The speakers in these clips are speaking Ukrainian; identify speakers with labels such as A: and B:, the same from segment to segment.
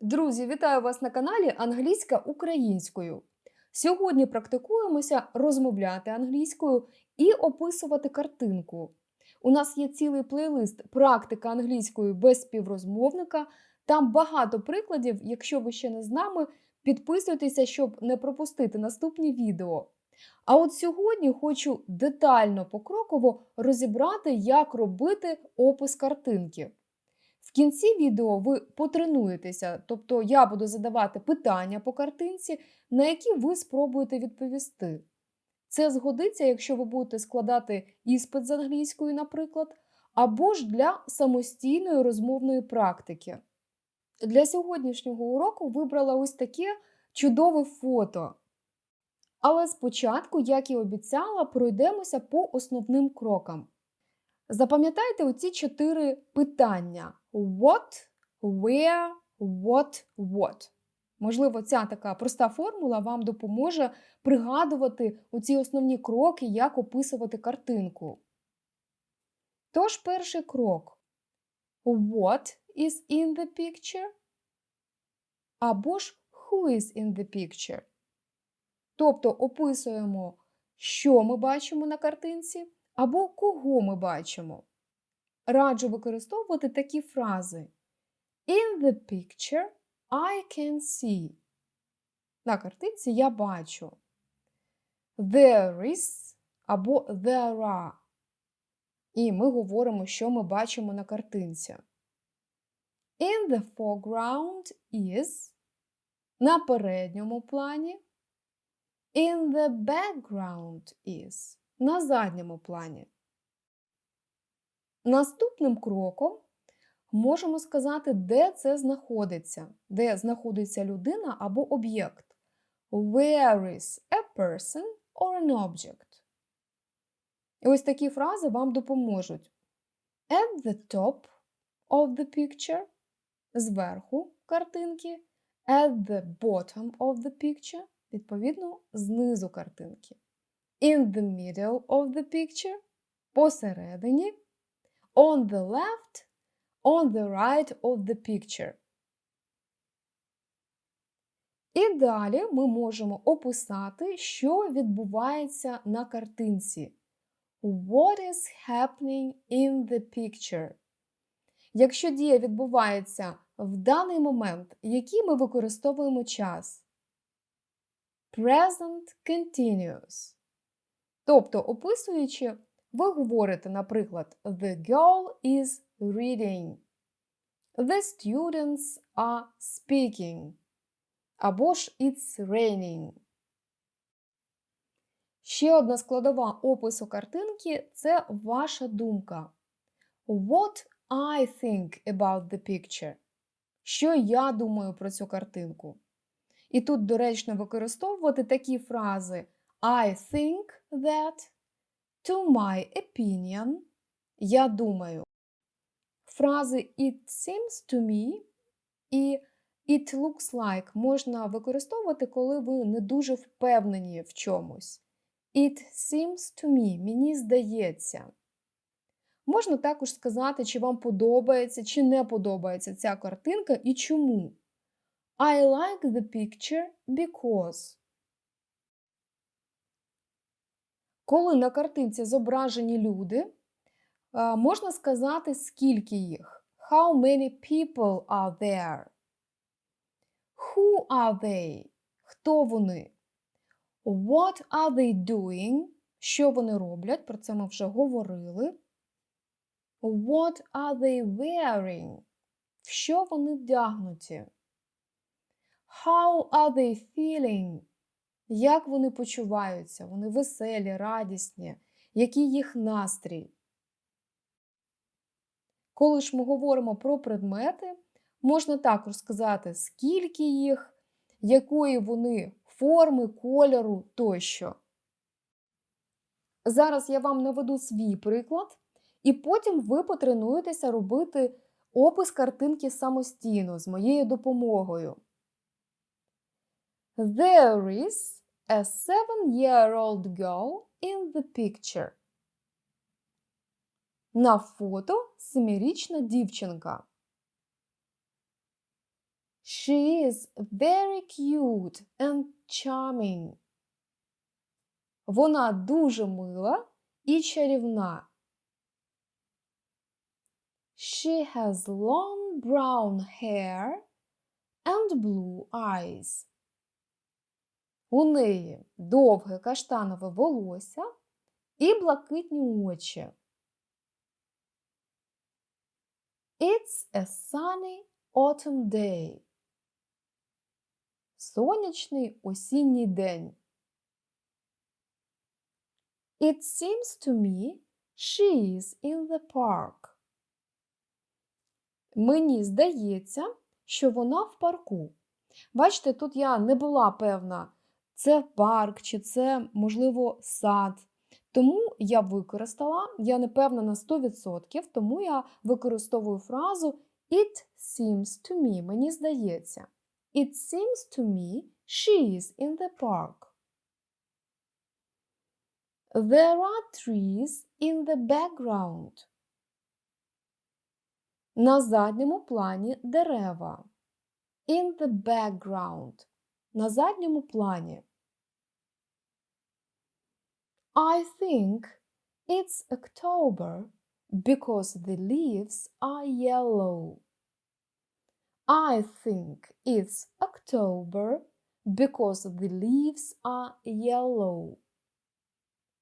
A: Друзі, вітаю вас на каналі Англійська українською. Сьогодні практикуємося розмовляти англійською і описувати картинку. У нас є цілий плейлист Практика англійської без співрозмовника. Там багато прикладів. Якщо ви ще не з нами, підписуйтеся, щоб не пропустити наступні відео. А от сьогодні хочу детально покроково розібрати, як робити опис картинки. В кінці відео ви потренуєтеся, тобто я буду задавати питання по картинці, на які ви спробуєте відповісти. Це згодиться, якщо ви будете складати іспит з англійської, наприклад, або ж для самостійної розмовної практики. Для сьогоднішнього уроку вибрала ось таке чудове фото. Але спочатку, як і обіцяла, пройдемося по основним крокам. Запам'ятайте оці чотири питання: what, where, what, what. Можливо, ця така проста формула вам допоможе пригадувати оці основні кроки, як описувати картинку. Тож, перший крок. What is in the picture? Або ж who is in the picture? Тобто описуємо, що ми бачимо на картинці або кого ми бачимо. Раджу використовувати такі фрази. In the picture I can see. На картинці я бачу. There is або there are. І ми говоримо, що ми бачимо на картинці. In the foreground is на передньому плані. In the background is на задньому плані. Наступним кроком можемо сказати, де це знаходиться, де знаходиться людина або об'єкт. Where is a person or an object? І ось такі фрази вам допоможуть. At the top of the picture зверху картинки, at the bottom of the picture, відповідно, знизу картинки. In the middle of the picture посередині, on the left, on the right of the picture. І далі ми можемо описати, що відбувається на картинці. What is happening in the picture? Якщо дія відбувається в даний момент, який ми використовуємо час? Present continuous. Тобто, описуючи, ви говорите, наприклад, The girl is reading. The students are speaking. Або ж It's raining. Ще одна складова опису картинки це ваша думка. What I think about the picture. Що я думаю про цю картинку. І тут доречно використовувати такі фрази I think that, to my opinion, я думаю. Фрази It seems to me і It looks like можна використовувати, коли ви не дуже впевнені в чомусь. It seems to me, мені здається. Можна також сказати, чи вам подобається, чи не подобається ця картинка і чому. I like the picture because. Коли на картинці зображені люди, можна сказати, скільки їх. How many people are there? Who are they? Хто вони? What are they doing? Що вони роблять? Про це ми вже говорили. What are they wearing? В що вони вдягнуті? How are they feeling? Як вони почуваються? Вони веселі, радісні, який їх настрій? Коли ж ми говоримо про предмети, можна також сказати, скільки їх, якої вони форми, кольору тощо. Зараз я вам наведу свій приклад, і потім ви потренуєтеся робити опис картинки самостійно з моєю допомогою. There is a seven-year-old girl in the picture. На фото семирічна дівчинка. She is very cute and charming. Вона дуже мила і чарівна. She has long brown hair and blue eyes. У неї довге каштанове волосся і блакитні очі. It's a sunny autumn day. Сонячний осінній день. It seems to me she is in the park. Мені здається, що вона в парку. Бачите, тут я не була певна, це парк чи це, можливо, сад. Тому я використала, я не певна на 100%, тому я використовую фразу It seems to me. Мені здається. It seems to me she is in the park. There are trees in the background. На задньому плані дерева. In the background. На задньому плані. I think it's October because the leaves are yellow. I think it's October because the leaves are yellow.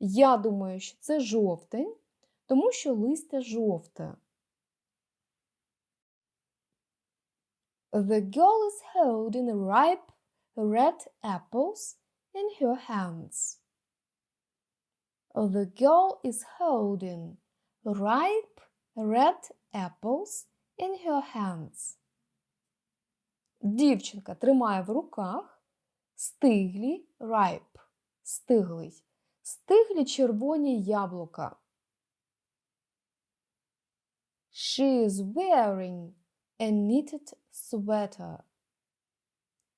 A: Я думаю, що це жовтень, тому що листя жовте. The girl is holding ripe red apples in her hands. The girl is holding ripe red apples in her hands. Дівчинка тримає в руках стиглі ripe, стиглий, стиглі червоні яблука. She is wearing a knitted sweater.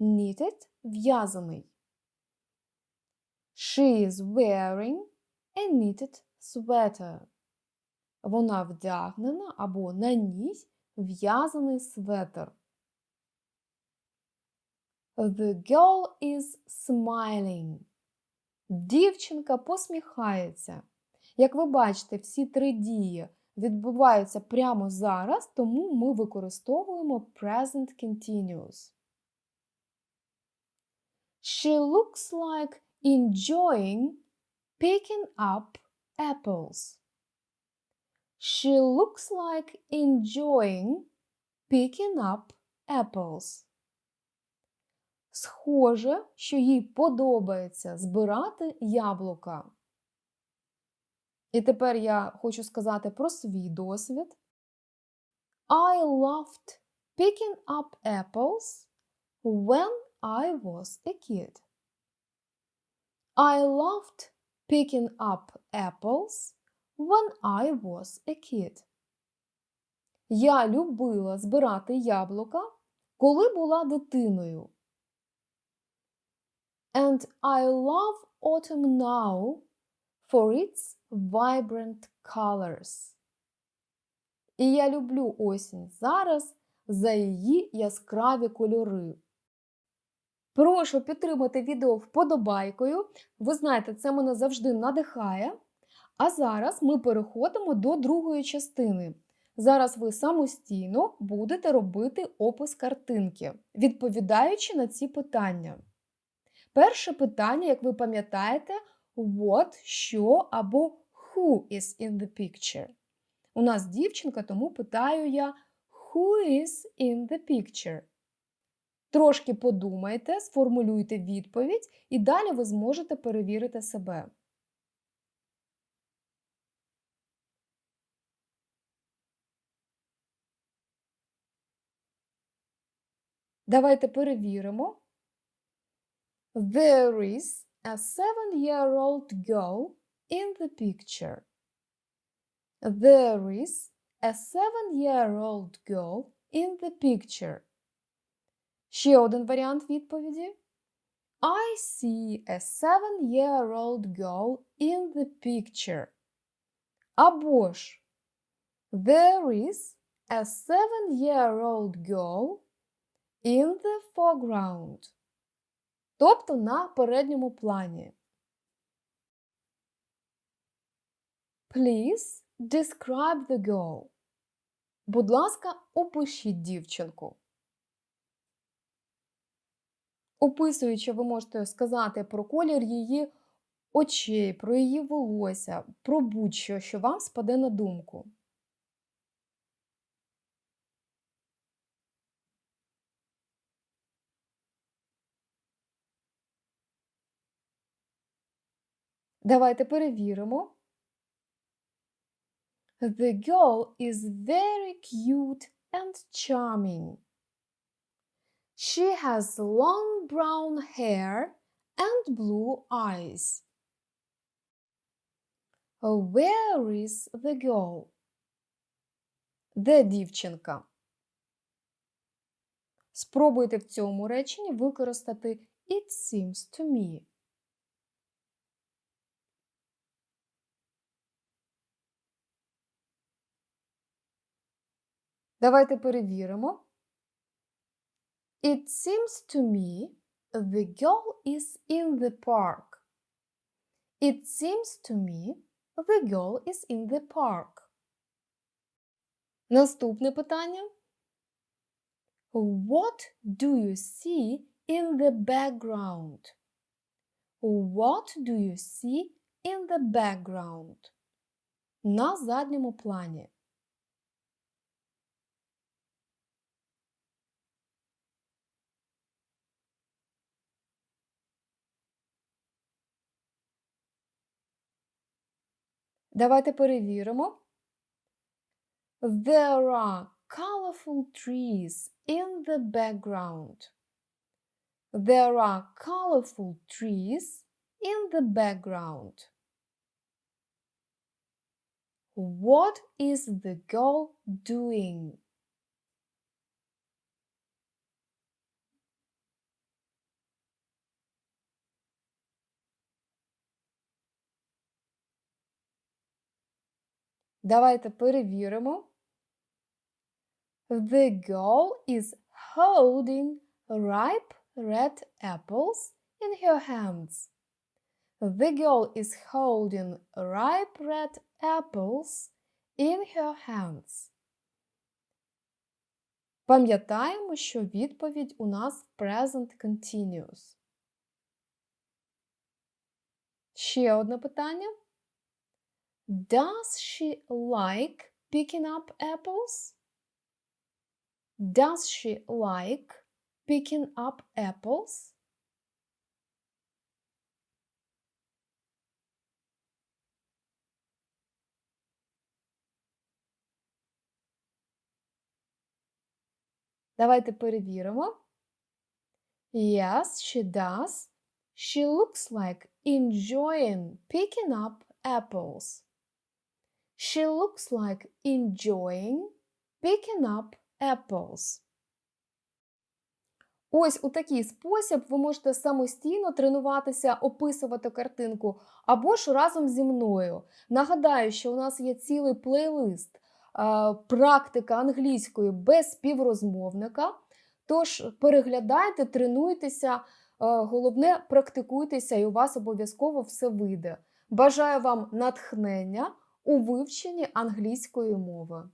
A: Knitted – в'язаний. She is wearing a knitted sweater. Вона вдягнена або на ній в'язаний светр. The girl is smiling. Дівчинка посміхається. Як ви бачите, всі три дії відбуваються прямо зараз, тому ми використовуємо present continuous. She looks like enjoying picking up apples. She looks like enjoying picking up apples. Схоже, що їй подобається збирати яблука. І тепер я хочу сказати про свій досвід. I loved picking up apples when I was a kid. I loved picking up apples when I was a kid. Я любила збирати яблука, коли була дитиною. And I love autumn now for its vibrant colors. І я люблю осінь зараз за її яскраві кольори. Прошу підтримати відео вподобайкою. Ви знаєте, це мене завжди надихає. А зараз ми переходимо до другої частини. Зараз ви самостійно будете робити опис картинки, відповідаючи на ці питання. Перше питання, як ви пам'ятаєте, what, що або who is in the picture. У нас дівчинка, тому питаю я who is in the picture. Трошки подумайте, сформулюйте відповідь, і далі ви зможете перевірити себе. Давайте перевіримо. There is a seven-year-old girl in the picture. There is a seven-year-old girl in the picture. Ще один варіант відповіді. I see a seven-year-old girl in the picture. Або ж There is a seven-year-old girl in the foreground. Тобто на передньому плані. Please describe the girl. Будь ласка, опишіть дівчинку. Описуючи, ви можете сказати про колір її очей, про її волосся, про будь-що, що вам спаде на думку. Давайте перевіримо. The girl is very cute and charming. She has long brown hair and blue eyes. Where is the girl? Де дівчинка? Спробуйте в цьому реченні використати It seems to me. Давайте перевіримо. It seems to me the girl is in the park. It seems to me the girl is in the park. Наступне питання. What do you see in the background? What do you see in the background? На задньому плані. Давайте перевіримо. There are colorful trees in the background. There are colorful trees in the background. What is the girl doing? Давайте перевіримо. The girl is holding ripe red apples in her hands. The girl is holding ripe red apples in her hands. Пам'ятаємо, що відповідь у нас present continuous. Ще одне питання. Does she like picking up apples? Does she like picking up apples? Давайте перевіримо. Yes, she does. She looks like enjoying picking up apples. She looks like enjoying picking up apples. Ось у такий спосіб ви можете самостійно тренуватися, описувати картинку або ж разом зі мною. Нагадаю, що у нас є цілий плейлист практика англійської без співрозмовника. Тож переглядайте, тренуйтеся, головне, практикуйтеся, і у вас обов'язково все вийде. Бажаю вам натхнення у вивченні англійської мови.